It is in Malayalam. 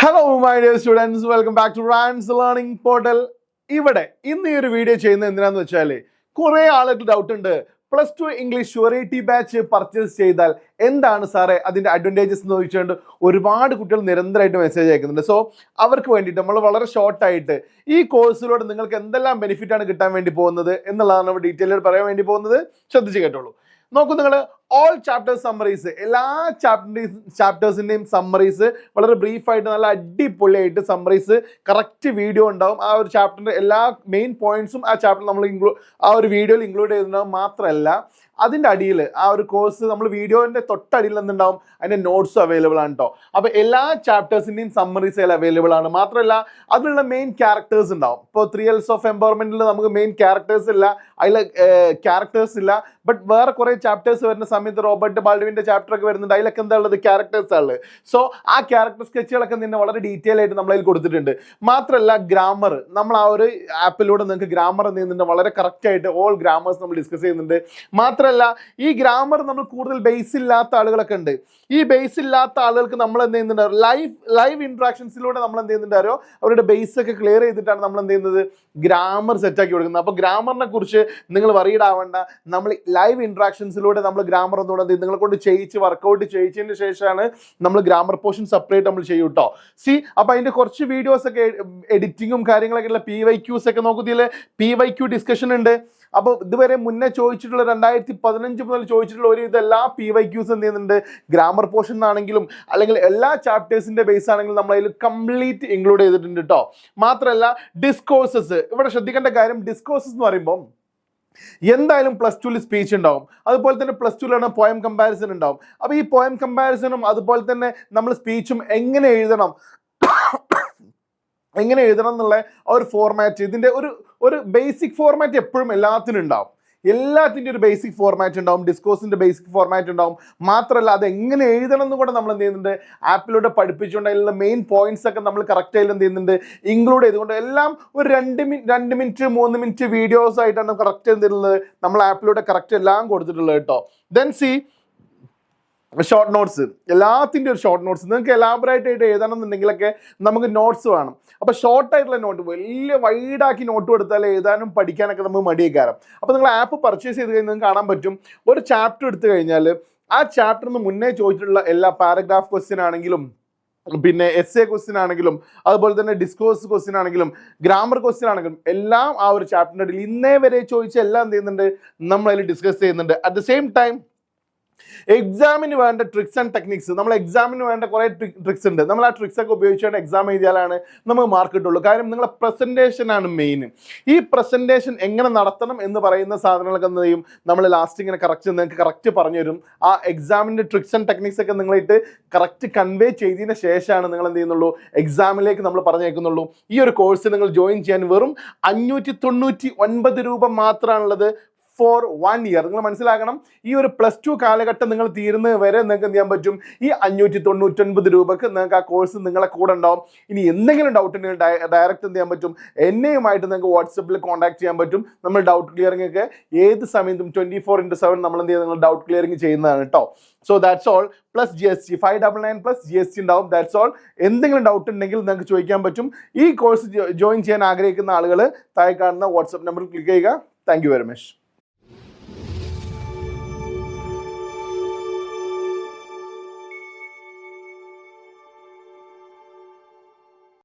Hello my dear students welcome back to Rans learning portal ഇവിടെ ഇന്ന് ഈ ഒരു വീഡിയോ ചെയ്യുന്നത് എന്തിനാന്ന് വെച്ചാൽ കുറേ ആളുകൾക്ക് ഡൗട്ട് ഉണ്ട്. Plus two English surety batch purchase ചെയ്താൽ എന്താണ് സാറേ അതിന്റെ അഡ്വാന്റേജസ് എന്ന് ചോദിച്ചുകൊണ്ട് ഒരുപാട് കുട്ടികൾ നിരന്തരമായിട്ട് മെസ്സേജ് അയക്കുന്നുണ്ട്. സോ അവർക്ക് വേണ്ടിയിട്ട് നമ്മൾ വളരെ ഷോർട്ടായിട്ട് ഈ കോഴ്സിലൂടെ നിങ്ങൾക്ക് എന്തെല്ലാം ബെനിഫിറ്റാണ് കിട്ടാൻ വേണ്ടി പോകുന്നത് എന്നുള്ളതാണ് നമ്മൾ ഡീറ്റെയിൽ പറയാൻ വേണ്ടി പോകുന്നത്. ശ്രദ്ധിച്ച് കേട്ടോളൂ. നോക്കൂ നിങ്ങൾ ഓൾ ചാപ്റ്റേഴ്സ് സമ്മറീസ് എല്ലാ ചാപ്റ്റേഴ്സ് ചാപ്റ്റേഴ്സിന്റെയും സമ്മറീസ് വളരെ ബ്രീഫായിട്ട് നല്ല അടിപൊളിയായിട്ട് സമ്മറീസ് കറക്റ്റ് വീഡിയോ ഉണ്ടാവും. ആ ഒരു ചാപ്റ്ററിന്റെ എല്ലാ മെയിൻ പോയിന്റ്സും ആ ചാപ്റ്റർ നമ്മൾ ഇൻക്ലൂ ആ ഒരു വീഡിയോയിൽ ഇൻക്ലൂഡ് ചെയ്തിട്ടുണ്ടാവും മാത്രമല്ല അതിന്റെ അടിയിൽ ആ ഒരു കോഴ്സ് നമ്മൾ വീഡിയോന്റെ തൊട്ടടിയിൽ എന്തുണ്ടാവും? അതിന്റെ നോട്ട്സും അവൈലബിൾ ആണ് കേട്ടോ അപ്പോൾ എല്ലാ ചാപ്റ്റേഴ്സിന്റെയും സമ്മറീസ് അതിൽ അവൈലബിൾ ആണ്. മാത്രമല്ല അതിലുള്ള മെയിൻ ക്യാരക്ടേഴ്സ് ഉണ്ടാവും. ഇപ്പോൾ ത്രീ എൽസ് ഓഫ് എംപവർമെന്റിൽ നമുക്ക് മെയിൻ ക്യാരക്ടേഴ്സ് ഇല്ല അതിൽ ക്യാരക്ടേഴ്സ് ഇല്ല. ബട്ട് വേറെ കുറേ ചാപ്റ്റേഴ്സ് വരുന്ന സമയത്ത് റോബർട്ട് ബാൾഡുവിന്റെ ചാപ്റ്റർ ഒക്കെ വരുന്നുണ്ട്. അതിലൊക്കെ എന്താ ഉള്ളത്? ക്യാരക്ടേഴ്സ് ആണ് സോ ആ ക്യാരക്ടർ സ്കെച്ചുകളൊക്കെ നിന്നെ വളരെ ഡീറ്റെയിൽ ആയിട്ട് നമ്മളതിൽ കൊടുത്തിട്ടുണ്ട്. മാത്രമല്ല ഗ്രാമർ നമ്മൾ ആ ഒരു ആപ്പിലൂടെ നിങ്ങൾക്ക് ഗ്രാമർ നിന്നിട്ട് വളരെ കറക്റ്റ് ആയിട്ട് ഓൾ ഗ്രാമേഴ്സ് നമ്മൾ ഡിസ്കസ് ചെയ്യുന്നുണ്ട്. മാത്രമല്ല ഈ ഗ്രാമർ നമ്മൾ കൂടുതൽ ബേസ് ഇല്ലാത്ത ആളുകളൊക്കെ ഉണ്ട്. ഈ ബേസ് ഇല്ലാത്ത ആളുകൾക്ക് നമ്മൾ എന്ത് ചെയ്യുന്നുണ്ട്? ലൈവ് ലൈവ് ഇൻട്രാക്ഷൻസിലൂടെ നമ്മൾ എന്ത് ചെയ്യുന്നുണ്ടാരോ അവരുടെ ബേസ് ഒക്കെ ക്ലിയർ ചെയ്തിട്ടാണ് നമ്മൾ എന്ത് ചെയ്യുന്നത്? ഗ്രാമർ സെറ്റാക്കി കൊടുക്കുന്നത്. അപ്പോൾ ഗ്രാമറിനെ കുറിച്ച് നിങ്ങൾ വറീഡ് ആവേണ്ട. നമ്മൾ ലൈവ് ഇൻട്രാക്ഷൻസിലൂടെ നമ്മൾ ഗ്രാമർ ഒന്നുകൂടെ എന്ന് പറയുന്നത് നിങ്ങളെ കൊണ്ട് ചെയ്യിച്ച് വർക്കൗട്ട് ചെയ്യിച്ചതിന് ശേഷമാണ് നമ്മൾ ഗ്രാമർ പോർഷൻ സെപ്പറേറ്റ് നമ്മൾ ചെയ്യും കേട്ടോ സി അപ്പോൾ അതിന്റെ കുറച്ച് വീഡിയോസ് ഒക്കെ എഡിറ്റിങ്ങും കാര്യങ്ങളൊക്കെ ഉള്ള പി വൈ ക്യൂസ് ഒക്കെ നോക്കുന്നതിൽ പി വൈ ക്യൂ ഡിസ്കഷൻ ഉണ്ട്. അപ്പോൾ ഇതുവരെ മുന്നേ ചോദിച്ചിട്ടുള്ള രണ്ടായിരത്തി പതിനഞ്ച് മുതൽ ചോദിച്ചിട്ടുള്ള ഒരു ഇതെല്ലാ പി വൈ ക്യൂസ് എന്ത് ചെയ്യുന്നുണ്ട്? ഗ്രാമർ പോർഷൻ ആണെങ്കിലും അല്ലെങ്കിൽ എല്ലാ ചാപ്റ്റേഴ്സിന്റെ ബേസ് ആണെങ്കിലും നമ്മൾ അതിൽ കംപ്ലീറ്റ് ഇൻക്ലൂഡ് ചെയ്തിട്ടുണ്ട് കേട്ടോ മാത്രമല്ല ഡിസ്കോഴ്സസ് ഇവിടെ ശ്രദ്ധിക്കേണ്ട കാര്യം ഡിസ്കോഴ്സസ് എന്ന് പറയുമ്പോൾ എന്തായാലും പ്ലസ് ടുവിൽ സ്പീച്ച് ഉണ്ടാവും. അതുപോലെ തന്നെ പ്ലസ് ടുവിലാണ് പോയം കമ്പാരിസൺ ഉണ്ടാവും. അപ്പോൾ ഈ പോയം കമ്പാരിസണും അതുപോലെ തന്നെ നമ്മൾ സ്പീച്ചും എങ്ങനെ എഴുതണം? എങ്ങനെ എഴുതണം എന്നുള്ള ഒരു ഫോർമാറ്റ് ഇതിന്റെ ഒരു ഒരു ബേസിക് ഫോർമാറ്റ് എപ്പോഴും എല്ലാത്തിനും ഉണ്ടാവും. എല്ലാത്തിന്റെ ഒരു ബേസിക് ഫോർമാറ്റ് ഉണ്ടാവും ഡിസ്കോസിന്റെ ബേസിക് ഫോർമാറ്റ് ഉണ്ടാവും. മാത്രമല്ല അത് എങ്ങനെ എഴുതണം എന്ന് കൂടെ നമ്മൾ എന്ത് ചെയ്യുന്നുണ്ട്? ആപ്പിലൂടെ പഠിപ്പിച്ചുകൊണ്ട് അതിലുള്ള മെയിൻ പോയിന്റ്സ് ഒക്കെ നമ്മൾ കറക്റ്റ് ആയിട്ട് എന്ത് ചെയ്യുന്നുണ്ട്? ഇൻക്ലൂഡ് ചെയ്തുകൊണ്ട് എല്ലാം ഒരു രണ്ട് മിനിറ്റ് രണ്ട് മിനിറ്റ് മൂന്ന് മിനിറ്റ് വീഡിയോസ് ആയിട്ടാണ് കറക്റ്റ് എന്ത് ചെയ്യുന്നത്? നമ്മൾ ആപ്പിലൂടെ കറക്റ്റ് എല്ലാം കൊടുത്തിട്ടുള്ളത് കേട്ടോ. ദെൻ സി ഷോർട്ട് നോട്ട്സ് എല്ലാത്തിന്റെ ഒരു ഷോർട്ട് നോട്ട്സ് നിങ്ങൾക്ക് എലാബറേറ്റ് ആയിട്ട് എഴുതണമെന്നുണ്ടെങ്കിലൊക്കെ നമുക്ക് നോട്ട്സ് വേണം. അപ്പോൾ ഷോർട്ട് ആയിട്ടുള്ള നോട്ട് വലിയ വൈഡാക്കി നോട്ട് കൊടുത്താൽ എഴുതാനും പഠിക്കാനൊക്കെ നമുക്ക് മടിയേക്കാരം. അപ്പോൾ നിങ്ങൾ ആപ്പ് പർച്ചേസ് ചെയ്ത് കഴിഞ്ഞാൽ നിങ്ങൾക്ക് കാണാൻ പറ്റും. ഒരു ചാപ്റ്റർ എടുത്തു കഴിഞ്ഞാൽ ആ ചാപ്റ്ററിന് മുന്നേ ചോദിച്ചിട്ടുള്ള എല്ലാ പാരഗ്രാഫ് ക്വസ്റ്റ്യൻ ആണെങ്കിലും പിന്നെ എസ് എ ക്വസ്റ്റ്യൻ ആണെങ്കിലും അതുപോലെ തന്നെ ഡിസ്കോഴ്സ് ക്വസ്റ്റ്യൻ ആണെങ്കിലും ഗ്രാമർ ക്വസ്റ്റ്യൻ ആണെങ്കിലും എല്ലാം ആ ഒരു ചാപ്റ്ററിന്റെ ഇടയിൽ ഇന്നേ വരെ ചോദിച്ച എല്ലാം എന്ത് ചെയ്യുന്നുണ്ട്? നമ്മളതിൽ ഡിസ്കസ് ചെയ്യുന്നുണ്ട്. അറ്റ് ദ സെയിം ടൈം എക്സാമിന് വേണ്ട ട്രിക്സ് ആൻഡ് ടെക്നിക്സ് നമ്മൾ എക്സാമിന് വേണ്ട കുറേ ട്രിക്സ് ഉണ്ട്. നമ്മൾ ആ ട്രിക്സ് ഒക്കെ ഉപയോഗിച്ചുകൊണ്ട് എക്സാം എഴുതിയാലാണ് നമുക്ക് മാർക്ക് കിട്ടുള്ളൂ. കാര്യം നിങ്ങളെ പ്രസന്റേഷനാണ് മെയിൻ ഈ പ്രസന്റേഷൻ എങ്ങനെ നടത്തണം എന്ന് പറയുന്ന സാധനങ്ങളൊക്കെ എന്ത് നമ്മൾ ലാസ്റ്റ് ഇങ്ങനെ കറക്റ്റ് നിങ്ങൾക്ക് കറക്റ്റ് പറഞ്ഞു തരും ആ എക്സാമിന്റെ ട്രിക്സ് ആൻഡ് ടെക്നിക്സ് ഒക്കെ നിങ്ങളായിട്ട് കറക്റ്റ് കൺവേ ചെയ്തതിന് ശേഷമാണ് നിങ്ങൾ എന്ത് ചെയ്യുന്നുള്ളൂ? എക്സാമിലേക്ക് നമ്മൾ പറഞ്ഞേക്കുന്നുള്ളൂ ഈ ഒരു കോഴ്സ് നിങ്ങൾ ജോയിൻ ചെയ്യാൻ വെറും അഞ്ഞൂറ്റി തൊണ്ണൂറ്റി ഒൻപത് രൂപ മാത്രമാണുള്ളത്. ഫോർ വൺ ഇയർ നിങ്ങൾ മനസ്സിലാക്കണം ഈ ഒരു പ്ലസ് ടു കാലഘട്ടം നിങ്ങൾ തീരുന്നത് വരെ നിങ്ങൾക്ക് എന്ത് ചെയ്യാൻ പറ്റും? ഈ അഞ്ഞൂറ്റി തൊണ്ണൂറ്റൊൻപത് രൂപക്ക് നിങ്ങൾക്ക് ആ കോഴ്സ് നിങ്ങളെ കൂടെ ഉണ്ടാവും. ഇനി എന്തെങ്കിലും ഡൗട്ട് ഉണ്ടെങ്കിൽ ഡയറക്റ്റ് എന്ത് ചെയ്യാൻ പറ്റും? എന്നെയുമായിട്ട് നിങ്ങൾക്ക് വാട്സപ്പിൽ കോൺടാക്ട് ചെയ്യാൻ പറ്റും. നമ്മൾ ഡൗട്ട് ക്ലിയറിംഗ് ഒക്കെ ഏത് സമയത്തും ട്വന്റി ഫോർ ഇന്റു സെവൻ നമ്മൾ എന്ത് ചെയ്യുന്നത്? ഡൗട്ട് ക്ലിയറിംഗ് ചെയ്യുന്നതാണ് കേട്ടോ so that's all plus G S T five double nine plus G S T ഉണ്ടാവും. ദാറ്റ്സ് ഓൾ എന്തെങ്കിലും ഡൗട്ട് ഉണ്ടെങ്കിൽ നിങ്ങൾക്ക് ചോദിക്കാൻ പറ്റും. ഈ കോഴ്സ് ജോയിൻ ചെയ്യാൻ ആഗ്രഹിക്കുന്ന ആളുകൾ താഴെ കാണുന്ന വാട്സപ്പ് നമ്പറിൽ ക്ലിക്ക് ചെയ്യുക. Thank you very much